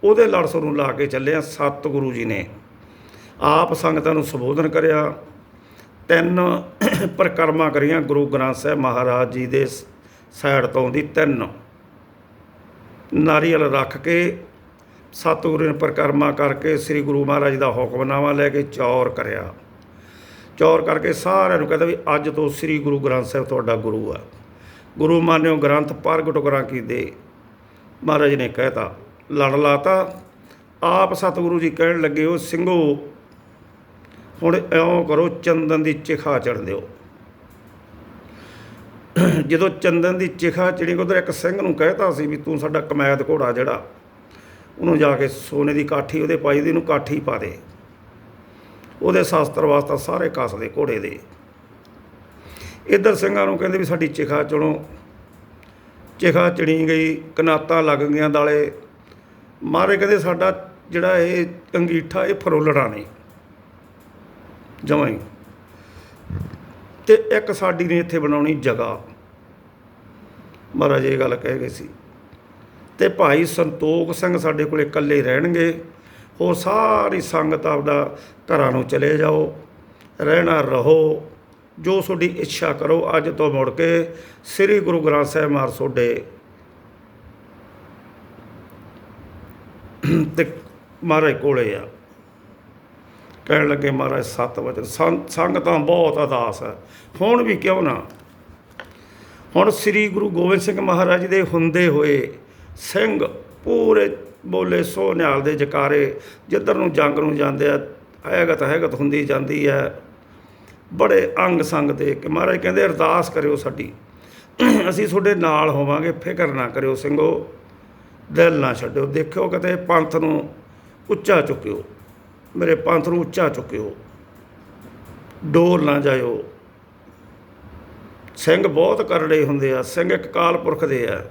ਉਹਦੇ ਲੜ ਨੂੰ ਲਾ ਕੇ ਚੱਲਿਆ ਸਤਿਗੁਰੂ ਜੀ ਨੇ। ਆਪ ਸੰਗਤਾਂ ਨੂੰ ਸੰਬੋਧਨ ਕਰਿਆ। ਤਿੰਨ ਪ੍ਰਕਰਮਾਂ ਕਰੀਆਂ ਗੁਰੂ ਗ੍ਰੰਥ ਸਾਹਿਬ ਮਹਾਰਾਜ ਜੀ ਦੇ ਸਾਈਡ ਤੋਂ ਦੀ ਤਿੰਨ। ਨਾਰੀਅਲ ਰੱਖ ਕੇ ਸਤਿਗੁਰੂ ਨੇ ਪ੍ਰਕਰਮਾ ਕਰਕੇ ਸ੍ਰੀ ਗੁਰੂ ਮਹਾਰਾਜ ਦਾ ਹੁਕਮਨਾਮਾ ਲੈ ਕੇ ਚੌਰ ਕਰਿਆ। ਚੌਰ ਕਰਕੇ ਸਾਰਿਆਂ ਨੂੰ ਕਹਿੰਦਾ ਵੀ ਅੱਜ ਤੋਂ ਸ੍ਰੀ ਗੁਰੂ ਗ੍ਰੰਥ ਸਾਹਿਬ ਤੁਹਾਡਾ ਗੁਰੂ ਆ। ਗੁਰੂ ਮਾਨਿਓ ਗ੍ਰੰਥ ਪ੍ਰਗਟ ਕਰਾਂ ਕੀ ਦੇ? ਮਹਾਰਾਜ ਨੇ ਕਹਿਤਾ ਲੜ ਲਾਤਾ। ਆਪ ਸਤਿਗੁਰੂ ਜੀ ਕਹਿਣ ਲੱਗੇ ਉਹ ਸਿੰਘੋ, ਹੁਣ ਇਉਂ ਕਰੋ, ਚੰਦਨ ਦੀ ਚਿਖਾ ਚੜ ਦਿਓ। ਜਦੋਂ ਚੰਦਨ ਦੀ ਚਿਖਾ ਚੜੀ ਉਧਰ ਇੱਕ ਸਿੰਘ ਨੂੰ ਕਹਿਤਾ ਸੀ ਵੀ ਤੂੰ ਸਾਡਾ ਕਮੈਦ ਘੋੜਾ ਜਿਹੜਾ, ਉਹਨੂੰ ਜਾ ਕੇ ਸੋਨੇ ਦੀ ਕਾਠੀ ਉਹਦੇ ਪਾਈ ਦੀ ਨੂੰ ਕਾਠੀ ਪਾ ਦੇ। ਉਹਦੇ ਸ਼ਾਸਤਰ ਵਾਸਤਾ ਸਾਰੇ ਕੱਸਦੇ ਘੋੜੇ ਦੇ। ਇੱਧਰ ਸਿੰਘਾਂ ਨੂੰ ਕਹਿੰਦੇ ਵੀ ਸਾਡੀ ਚਿਖਾ ਚੁਣੋ। ਚਿਖਾ ਚਣੀ ਗਈ, ਕਨਾਤਾਂ ਲੱਗ ਗਈਆਂ ਦਾਲੇ। ਮਹਾਰਾਜ ਕਹਿੰਦੇ ਸਾਡਾ ਜਿਹੜਾ ਇਹ ਅੰਗੀਠਾ, ਇਹ ਫਰੋਲੜਾ ਨਹੀਂ। ਜਮਾਂ ਹੀ। ਤੇ ਇੱਕ ਸਾਡੀ ਨੇ ਇੱਥੇ ਬਣਾਉਣੀ ਜਗ੍ਹਾ। ਮਹਾਰਾਜ ਇਹ ਗੱਲ ਕਹਿ ਗਏ ਸੀ। ਤੇ ਭਾਈ ਸੰਤੋਖ ਸਿੰਘ ਸਾਡੇ ਕੋਲੇ ਇਕੱਲੇ ਰਹਿਣਗੇ। ਉਹ ਸਾਰੀ ਸੰਗਤ ਆਪਦਾ ਘਰਾਂ ਨੂੰ ਚਲੇ ਜਾਓ। ਰਹਿਣਾ ਰਹੋ। ਜੋ ਤੁਹਾਡੀ ਇੱਛਾ ਕਰੋ, ਅੱਜ ਤੋਂ ਮੁੜ ਕੇ ਸ੍ਰੀ ਗੁਰੂ ਗ੍ਰੰਥ ਸਾਹਿਬ ਮਾਰ ਤੁਹਾਡੇ ਤੇ ਮਹਾਰਾਜ ਕੋਲੇ ਆ। ਕਹਿਣ ਲੱਗੇ, ਮਹਾਰਾਜ, ਸੱਤ ਵਚਨ, ਸੰਗ- ਸੰਗਤਾਂ ਬਹੁਤ ਅਦਾਸ ਹੈ। ਹੁਣ ਵੀ ਕਿਉਂ ਨਾ? ਹੁਣ ਸ੍ਰੀ ਗੁਰੂ ਗੋਬਿੰਦ ਸਿੰਘ ਮਹਾਰਾਜ ਦੇ ਹੁੰਦੇ ਹੋਏ ਸਿੰਘ ਪੂਰੇ ਬੋਲੇ ਸੋ ਨਿਹਾਲ ਦੇ ਜਕਾਰੇ ਜਿੱਧਰ ਨੂੰ ਜੰਗ ਨੂੰ ਜਾਂਦੇ ਆ, ਹੈਗਤ ਹੈਗਤ ਹੁੰਦੀ ਜਾਂਦੀ ਹੈ। ਬੜੇ ਅੰਗ ਸੰਗ ਦੇ ਕਿ ਮਹਾਰਾਜ ਕਹਿੰਦੇ, ਅਰਦਾਸ ਕਰਿਓ ਸਾਡੀ। ਅਸੀਂ ਤੁਹਾਡੇ ਨਾਲ ਹੋਵਾਂਗੇ, ਫਿਕਰ ਨਾ ਕਰਿਓ ਸਿੰਘੋ। ਦਿਲ ਨਾ ਛੱਡਿਓ। ਦੇਖਿਓ ਕਿਤੇ ਪੰਥ ਨੂੰ ਉੱਚਾ ਚੁੱਕਿਓ। ਮੇਰੇ ਪੰਥ ਨੂੰ ਉੱਚਾ ਚੁੱਕਿਓ। ਡੋਲ ਨਾ ਜਾਇਓ। ਸਿੰਘ ਬਹੁਤ ਕਰੜੇ ਹੁੰਦੇ ਆ। ਸਿੰਘ ਇੱਕ ਕਾਲ ਪੁਰਖ ਦੇ ਆ।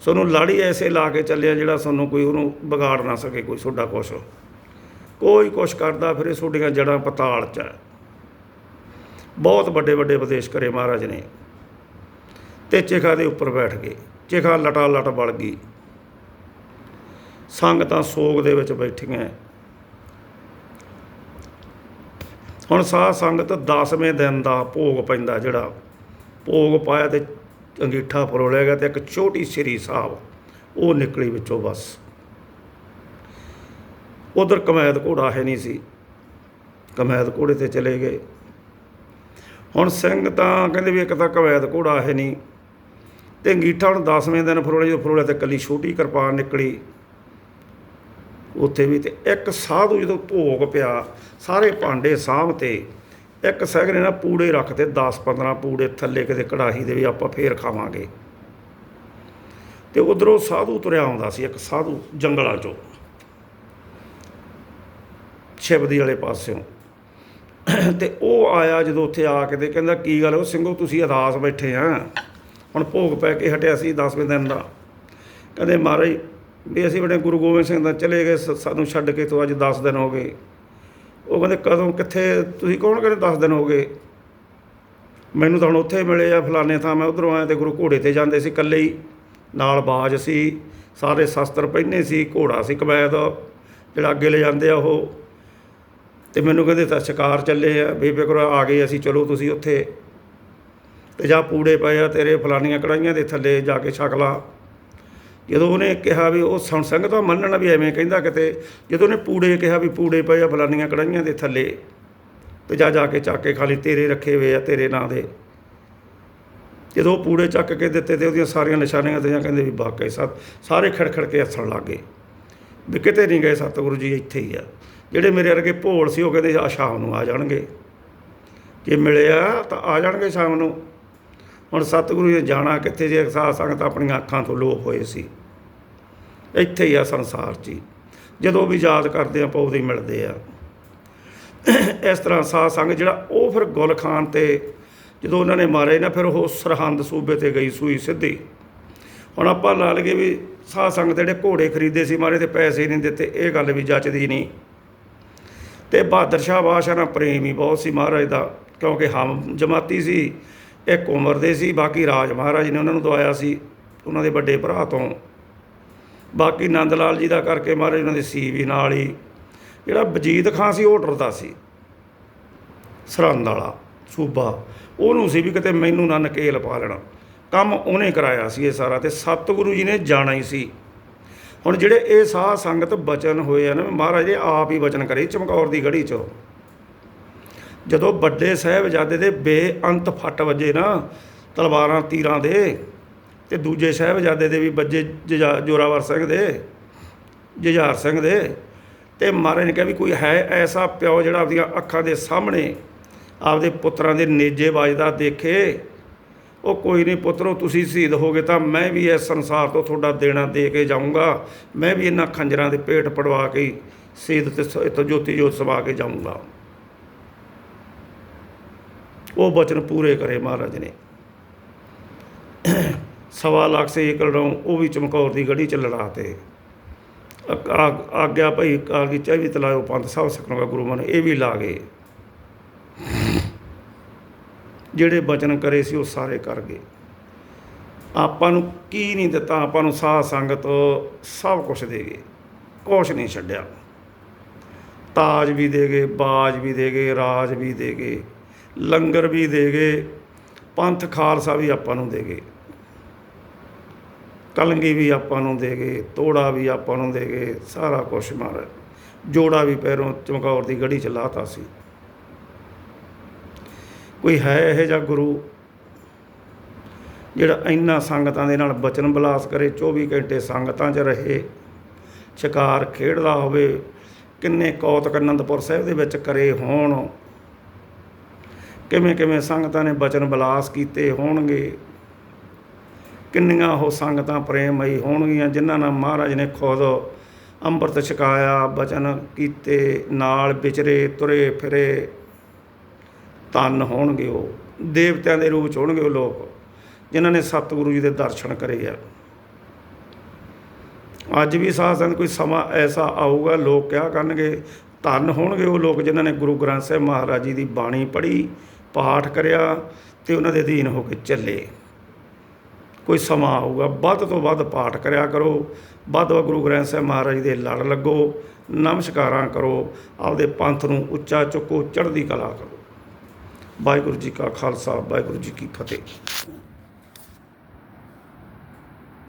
ਤੁਹਾਨੂੰ ਲਾੜੀ ਐਸੇ ਲਾ ਕੇ ਚੱਲਿਆ ਜਿਹੜਾ ਤੁਹਾਨੂੰ ਕੋਈ ਉਹਨੂੰ ਵਿਗਾੜ ਨਾ ਸਕੇ ਕੋਈ ਤੁਹਾਡਾ ਕੁਛ। ਕੋਈ ਕੁਛ ਕਰਦਾ ਫਿਰ ਤੁਹਾਡੀਆਂ ਜੜਾਂ ਪਤਾਲ ਚ ਹੈ ਬਹੁਤ ਵੱਡੇ ਵੱਡੇ ਉਪਦੇਸ਼ ਕਰੇ ਮਹਾਰਾਜ ਨੇ। ਤੇ ਚੇਖਾ ਦੇ ਉੱਪਰ ਬੈਠ ਗਏ। ਚਿਖਾ ਲਟਾ ਲਟ ਬਲ ਗਈ। ਸੰਗਤਾਂ ਸੋਗ ਦੇ ਵਿੱਚ ਬੈਠੀਆਂ। ਹੁਣ ਸਾਧ ਸੰਗਤ 10ਵੇਂ ਦਿਨ ਦਾ ਭੋਗ ਪੈਂਦਾ ਜਿਹੜਾ। ਭੋਗ ਪਾਇਆ ਤੇ ਅੰਗੀਠਾ ਫਰੋਲਿਆ ਗਿਆ ਤੇ ਇੱਕ ਛੋਟੀ ਸ੍ਰੀ ਸਾਹਿਬ, ਉਹ ਨਿਕਲੀ ਵਿੱਚੋਂ ਬਸ। ਉਧਰ ਕਮੈਦ ਘੋੜਾ ਹੈ ਨਹੀਂ ਸੀ। ਕਮੈਦ ਘੋੜੇ ਤੇ ਚਲੇ ਗਏ। ਹੁਣ ਸਿੰਘ ਤਾਂ ਕਹਿੰਦੇ ਵੀ ਇੱਕ ਤਾਂ ਕਮੈਦ ਘੋੜਾ ਹੈ ਨਹੀਂ। ਤੇ ਅੰਗੀਠਾ ਹੁਣ 10ਵੇਂ ਦਿਨ ਫਰੋਲਿਆ ਜਦੋਂ ਫਰੋਲਿਆ ਤੇ ਕੱਲੀ ਛੋਟੀ ਕਿਰਪਾਨ ਨਿਕਲੀ। ਉੱਥੇ ਵੀ ਤੇ ਇੱਕ ਸਾਧੂ ਜਦੋਂ ਭੋਗ ਪਿਆ, ਸਾਰੇ ਭਾਂਡੇ ਸਾਂਭ ਤੇ ਇੱਕ ਸੈਕਿੰਡ ਨੇ ਨਾ ਪੂੜੇ ਰੱਖਤੇ 10 15 ਪੂੜੇ ਥੱਲੇ ਕਿਤੇ ਕੜਾਹੀ ਦੇ ਵੀ ਆਪਾਂ ਫੇਰ ਖਾਵਾਂਗੇ। ਤੇ ਉਧਰੋਂ ਸਾਧੂ ਤੁਰਿਆ ਆਉਂਦਾ ਸੀ, ਇੱਕ ਸਾਧੂ ਜੰਗਲਾਂ ਚੋਂ ਛਿਪਦੀ ਵਾਲੇ ਪਾਸਿਓਂ। ਤੇ ਉਹ ਆਇਆ ਜਦੋਂ ਉੱਥੇ ਆ ਕੇ ਤੇ ਕਹਿੰਦਾ, ਕੀ ਗੱਲ, ਉਹ ਸਿੰਘੋ, ਤੁਸੀਂ ਅਦਾਸ ਬੈਠੇ ਆ। ਹੁਣ ਭੋਗ ਪੈ ਕੇ ਹਟਿਆ ਸੀ 10ਵੇਂ ਦਿਨ ਦਾ। ਕਹਿੰਦੇ ਮਹਾਰਾਜ ਵੀ ਅਸੀਂ ਬੜੇ ਗੁਰੂ ਗੋਬਿੰਦ ਸਿੰਘ ਦਾ ਚਲੇ ਗਏ, ਸ- ਸਾਨੂੰ ਛੱਡ ਕੇ ਤੋਂ ਅੱਜ 10 ਦਿਨ ਹੋ ਗਏ। ਉਹ ਕਹਿੰਦੇ ਕਦੋਂ, ਕਿੱਥੇ, ਤੁਸੀਂ ਕੌਣ ਕਹਿੰਦੇ 10 ਦਿਨ ਹੋ ਗਏ? ਮੈਨੂੰ ਤਾਂ ਹੁਣ ਉੱਥੇ ਮਿਲੇ ਆ, ਫਲਾਣੇ ਥਾਂ ਮੈਂ ਉਧਰੋਂ ਆਇਆ ਤੇ ਗੁਰੂ ਘੋੜੇ ਤੇ ਜਾਂਦੇ ਸੀ ਇਕੱਲੇ ਹੀ। ਨਾਲ ਬਾਜ ਸੀ, ਸਾਰੇ ਸ਼ਸਤਰ ਪਹਿਨੇ ਸੀ, ਘੋੜਾ ਸੀ ਕਬੈਦ ਜਿਹੜਾ ਅੱਗੇ ਲੈ ਜਾਂਦੇ ਆ ਉਹ। ਤੇ ਮੈਨੂੰ ਕਹਿੰਦੇ ਤਾਂ ਸ਼ਿਕਾਰ ਚੱਲੇ ਆ ਬੇਫਿਕਰ ਆ ਗਏ, ਅਸੀਂ ਚਲੋ ਤੁਸੀਂ ਉੱਥੇ। ਤੇ ਜਾ ਪੂੜੇ ਪਏ ਆ ਤੇਰੇ ਫਲਾਨੀਆਂ ਕੜਾਈਆਂ ਦੇ ਥੱਲੇ ਜਾ ਕੇ ਛਕ ਲਾ। ਜਦੋਂ ਉਹਨੇ ਕਿਹਾ ਵੀ ਉਹ ਸੰ ਸਿੰਘ ਤਾਂ ਮੰਨਣਾ ਵੀ ਐਵੇਂ ਕਹਿੰਦਾ ਕਿਤੇ, ਜਦੋਂ ਉਹਨੇ ਪੂੜੇ ਕਿਹਾ ਵੀ ਪੂੜੇ ਪਏ ਆ ਫਲਾਨੀਆਂ ਕੜਾਈਆਂ ਦੇ ਥੱਲੇ, ਤੇ ਜਾ ਜਾ ਕੇ ਚੱਕ ਕੇ ਖਾਲੀ ਤੇਰੇ ਰੱਖੇ ਹੋਏ ਆ, ਤੇਰੇ ਨਾਂ ਦੇ। ਜਦੋਂ ਉਹ ਪੂੜੇ ਚੱਕ ਕੇ ਦਿੱਤੇ ਤੇ ਉਹਦੀਆਂ ਸਾਰੀਆਂ ਨਿਸ਼ਾਨੀਆਂ ਤੇ ਕਹਿੰਦੇ ਵੀ ਵਾਕਈ ਸਤ, ਸਾਰੇ ਖੜਖੜ ਕੇ ਹੱਸਣ ਲੱਗ ਗਏ। ਵੀ ਕਿਤੇ ਨਹੀਂ ਗਏ ਸਤਿਗੁਰੂ ਜੀ, ਇੱਥੇ ਹੀ ਆ। ਜਿਹੜੇ ਮੇਰੇ ਵਰਗੇ ਭੋਲ ਸੀ, ਉਹ ਕਹਿੰਦੇ ਆ ਸ਼ਾਮ ਨੂੰ ਆ ਜਾਣਗੇ। ਜੇ ਮਿਲਿਆ ਤਾਂ ਆ ਜਾਣਗੇ ਸ਼ਾਮ ਨੂੰ। ਹੁਣ ਸਤਿਗੁਰੂ ਜੀ ਨੇ ਜਾਣਾ ਕਿੱਥੇ ਜੇ ਸਾਧ ਸੰਗਤ ਆਪਣੀਆਂ ਅੱਖਾਂ ਤੋਂ ਲੋਪ ਹੋਏ ਸੀ। ਇੱਥੇ ਹੀ ਆ ਸੰਸਾਰ 'ਚ ਹੀ। ਜਦੋਂ ਵੀ ਯਾਦ ਕਰਦੇ ਆਪਾਂ ਉਦੋਂ ਮਿਲਦੇ ਆ। ਇਸ ਤਰ੍ਹਾਂ ਸਾਧ ਸੰਗ ਜਿਹੜਾ ਉਹ ਫਿਰ ਗੁਲ ਖਾਨ ਤੇ ਜਦੋਂ ਉਹਨਾਂ ਨੇ ਮਾਰੇ ਨਾ ਫਿਰ ਉਹ ਸਰਹੰਦ ਸੂਬੇ ਤੇ ਗਈ ਸੂਈ ਸਿੱਧੀ। ਹੁਣ ਆਪਾਂ ਲਾ ਲਈਏ ਵੀ ਸਾਧ ਸੰਗ ਜਿਹੜੇ ਘੋੜੇ ਖਰੀਦੇ ਸੀ ਮਾਰੇ ਤੇ ਪੈਸੇ ਨਹੀਂ ਦਿੱਤੇ, ਇਹ ਗੱਲ ਵੀ ਜੱਚਦੀ ਨਹੀਂ। ਤੇ ਬਹਾਦਰ ਸ਼ਾਹ ਬਾਦਸ਼ਾਹ ਨਾਲ ਪ੍ਰੇਮ ਹੀ ਬਹੁਤ ਸੀ ਮਹਾਰਾਜ ਦਾ, ਕਿਉਂਕਿ ਹਮ ਜਮਾਤੀ ਸੀ। ਇੱਕ ਉਮਰ ਦੇ ਸੀ, ਬਾਕੀ ਰਾਜ ਮਹਾਰਾਜ ਨੇ ਉਹਨਾਂ ਨੂੰ ਦਵਾਇਆ ਸੀ, ਉਹਨਾਂ ਦੇ ਵੱਡੇ ਭਰਾ ਤੋਂ। ਬਾਕੀ ਨੰਦ ਲਾਲ ਜੀ ਦਾ ਕਰਕੇ ਮਹਾਰਾਜ ਉਹਨਾਂ ਦੇ ਸੀ ਵੀ ਨਾਲ ਹੀ। ਜਿਹੜਾ ਵਜੀਦ ਖਾਂ ਸੀ, ਉਹ ਡਰਦਾ ਸੀ। ਸਰਹੰਦ ਵਾਲਾ, ਸੂਬਾ। ਉਹਨੂੰ ਸੀ ਵੀ ਕਿਤੇ ਮੈਨੂੰ ਨਾ ਨਕੇਲ ਪਾ ਲੈਣਾ। ਕੰਮ ਉਹਨੇ ਕਰਾਇਆ ਸੀ ਇਹ ਸਾਰਾ, ਤੇ ਸਤਿਗੁਰੂ ਜੀ ਨੇ ਜਾਣਾ ਹੀ ਸੀ। ਹੁਣ ਜਿਹੜੇ ਇਹ ਸਾਧ ਸੰਗਤ ਬਚਨ ਹੋਏ ਆ ਨਾ, ਮਹਾਰਾਜ ਨੇ ਆਪ ਹੀ ਬਚਨ ਕਰੇ, ਚਮਕੌਰ ਦੀ ਗੜੀ 'ਚ। ਜਦੋਂ ਵੱਡੇ ਸਾਹਿਬਜ਼ਾਦੇ ਦੇ ਬੇਅੰਤ ਫੱਟ ਵੱਜੇ ਨਾ ਤਲਵਾਰਾਂ, ਤੀਰਾਂ ਦੇ, ਤੇ ਦੂਜੇ ਸਾਹਿਬਜ਼ਾਦੇ ਦੇ ਵੀ ਵੱਜੇ ਜਜਾ- ਜੋਰਾਵਰ ਸਿੰਘ ਦੇ, ਜੁਝਾਰ ਸਿੰਘ ਦੇ, ਤੇ ਮਹਾਰਾਜ ਨੇ ਕਿਹਾ ਵੀ ਕੋਈ ਹੈ ਐਸਾ ਪਿਓ ਜਿਹੜਾ ਆਪਦੀਆਂ ਅੱਖਾਂ ਦੇ ਸਾਹਮਣੇ ਆਪਦੇ ਪੁੱਤਰਾਂ ਦੇ ਨੇਜੇ ਵੱਜਦਾ ਦੇਖੇ? ਉਹ ਕੋਈ ਨਹੀਂ ਪੁੱਤਰੋ, ਤੁਸੀਂ ਸ਼ਹੀਦ ਹੋਗੇ ਤਾਂ ਮੈਂ ਵੀ ਇਸ ਸੰਸਾਰ ਤੋਂ ਤੁਹਾਡਾ ਦੇਣਾ ਦੇ ਕੇ ਜਾਊਂਗਾ। ਮੈਂ ਵੀ ਇਹਨਾਂ ਖੰਜਰਾਂ ਦੇ ਪੇਟ ਪੜਵਾ ਕੇ ਸ਼ਹੀਦ ਤੇ ਸ- ਇੱਥੋਂ ਜੋਤੀ ਜੋਤ ਸਮਾ ਕੇ ਜਾਊਂਗਾ। ਉਹ ਬਚਨ ਪੂਰੇ ਕਰੇ ਮਹਾਰਾਜ ਨੇ। ਸਵਾ ਲੱਖ ਸੇ ਏਕੜ ਨੂੰ ਉਹ ਵੀ ਚਮਕੌਰ ਦੀ ਗੜੀ ਚ ਲੜਾਤੇ ਆ- ਆ- ਆਗਿਆ ਭਾਈ ਕਾਲਗੀ ਚਾਹ ਵੀ ਤਲਾਇਓ ਪੰਥ ਸਾਹਿਬ ਸਕਣਗਾ ਗੁਰੂ ਮਨ, ਇਹ ਵੀ ਲਾ ਗਏ ਜਿਹੜੇ ਬਚਨ ਕਰੇ ਸੀ ਉਹ ਸਾਰੇ ਕਰ ਗਏ। ਆਪਾਂ ਨੂੰ ਕੀ ਨਹੀਂ ਦਿੱਤਾ, ਆਪਾਂ ਨੂੰ ਸਾਧ ਸੰਗਤ ਸਭ ਕੁਝ ਦੇ ਗਏ, ਕੁਛ ਨਹੀਂ ਛੱਡਿਆ। ਤਾਜ ਵੀ ਦੇ ਗਏ, ਬਾਜ ਵੀ ਦੇ ਗਏ, ਰਾਜ ਵੀ ਦੇ ਗਏ। ਲੰਗਰ ਵੀ ਦੇ ਗਏ, ਪੰਥ ਖਾਲਸਾ ਵੀ ਆਪਾਂ ਨੂੰ ਦੇ ਗਏ। ਕਲੰਗੀ ਵੀ ਆਪਾਂ ਨੂੰ ਦੇ ਗਏ, ਤੋੜਾ ਵੀ ਆਪਾਂ ਨੂੰ ਦੇ ਗਏ, ਸਾਰਾ ਕੁਛ ਮਾਰ ਜੋੜਾ ਵੀ ਪੈਰੋਂ ਚਮਕੌਰ ਦੀ ਗੜੀ ਚ ਲਾਤਾ ਸੀ। ਕੋਈ ਹੈ ਇਹ ਜਿਹਾ ਗੁਰੂ ਜਿਹੜਾ ਇੰਨਾ ਸੰਗਤਾਂ ਦੇ ਨਾਲ ਬਚਨ ਬਲਾਸ ਕਰੇ 24 ਘੰਟੇ ਸੰਗਤਾਂ 'ਚ ਰਹੇ, ਸ਼ਿਕਾਰ ਖੇਡਦਾ ਹੋਵੇ, ਕਿੰਨੇ ਕੌਤਕ ਅਨੰਦਪੁਰ ਸਾਹਿਬ ਦੇ ਵਿੱਚ ਕਰੇ ਹੋਣ ਕਿਵੇਂ ਕਿਵੇਂ ਸੰਗਤਾਂ ਨੇ ਬਚਨ ਬਲਾਸ ਕੀਤੇ ਹੋਣਗੇ? ਕਿੰਨੀਆਂ ਉਹ ਸੰਗਤਾਂ ਪ੍ਰੇਮਈ ਹੋਣਗੀਆਂ ਜਿਨ੍ਹਾਂ ਨਾਲ ਮਹਾਰਾਜ ਨੇ ਖੁਦ ਅੰਮ੍ਰਿਤ ਛਕਾਇਆ, ਬਚਨ ਕੀਤੇ, ਨਾਲ ਵਿਚਰੇ, ਤੁਰੇ ਫਿਰੇ। ਤਨ ਹੋਣਗੇ ਉਹ, ਦੇਵਤਿਆਂ ਦੇ ਰੂਪ ਚ ਹੋਣਗੇ ਉਹ ਲੋਕ, ਜਿਨ੍ਹਾਂ ਨੇ ਸਤਿਗੁਰੂ ਜੀ ਦੇ ਦਰਸ਼ਨ ਕਰੇ ਆ। ਅੱਜ ਵੀ ਸਾਧ ਕੋਈ ਸਮਾਂ ਐਸਾ ਆਊਗਾ, ਲੋਕ ਕਿਹਾ ਕਰਨਗੇ? ਧਨ ਹੋਣਗੇ ਉਹ ਲੋਕ ਜਿਨ੍ਹਾਂ ਨੇ ਗੁਰੂ ਗ੍ਰੰਥ ਸਾਹਿਬ ਮਹਾਰਾਜ ਜੀ ਦੀ ਬਾਣੀ ਪੜ੍ਹੀ ਪਾਠ ਕਰਿਆ ਤੇ ਉਹਨਾਂ ਦੇ ਅਧੀਨ ਹੋ ਕੇ ਚੱਲੇ। ਕੋਈ ਸਮਾਂ ਆਊਗਾ, ਵੱਧ ਤੋਂ ਵੱਧ ਪਾਠ ਕਰਿਆ ਕਰੋ। ਵੱਧ ਤੋਂ ਗੁਰੂ ਗ੍ਰੰਥ ਸਾਹਿਬ ਮਹਾਰਾਜ ਜੀ ਦੇ ਲੜ ਲੱਗੋ, ਨਮਸਕਾਰਾਂ ਕਰੋ, ਆਪਦੇ ਪੰਥ ਨੂੰ ਉੱਚਾ ਚੁੱਕੋ, ਚੜ੍ਹਦੀ ਕਲਾ ਕਰੋ। ਵਾਹਿਗੁਰੂ ਜੀ ਕਾ ਖਾਲਸਾ, ਵਾਹਿਗੁਰੂ ਜੀ ਕੀ ਫਤਿਹ।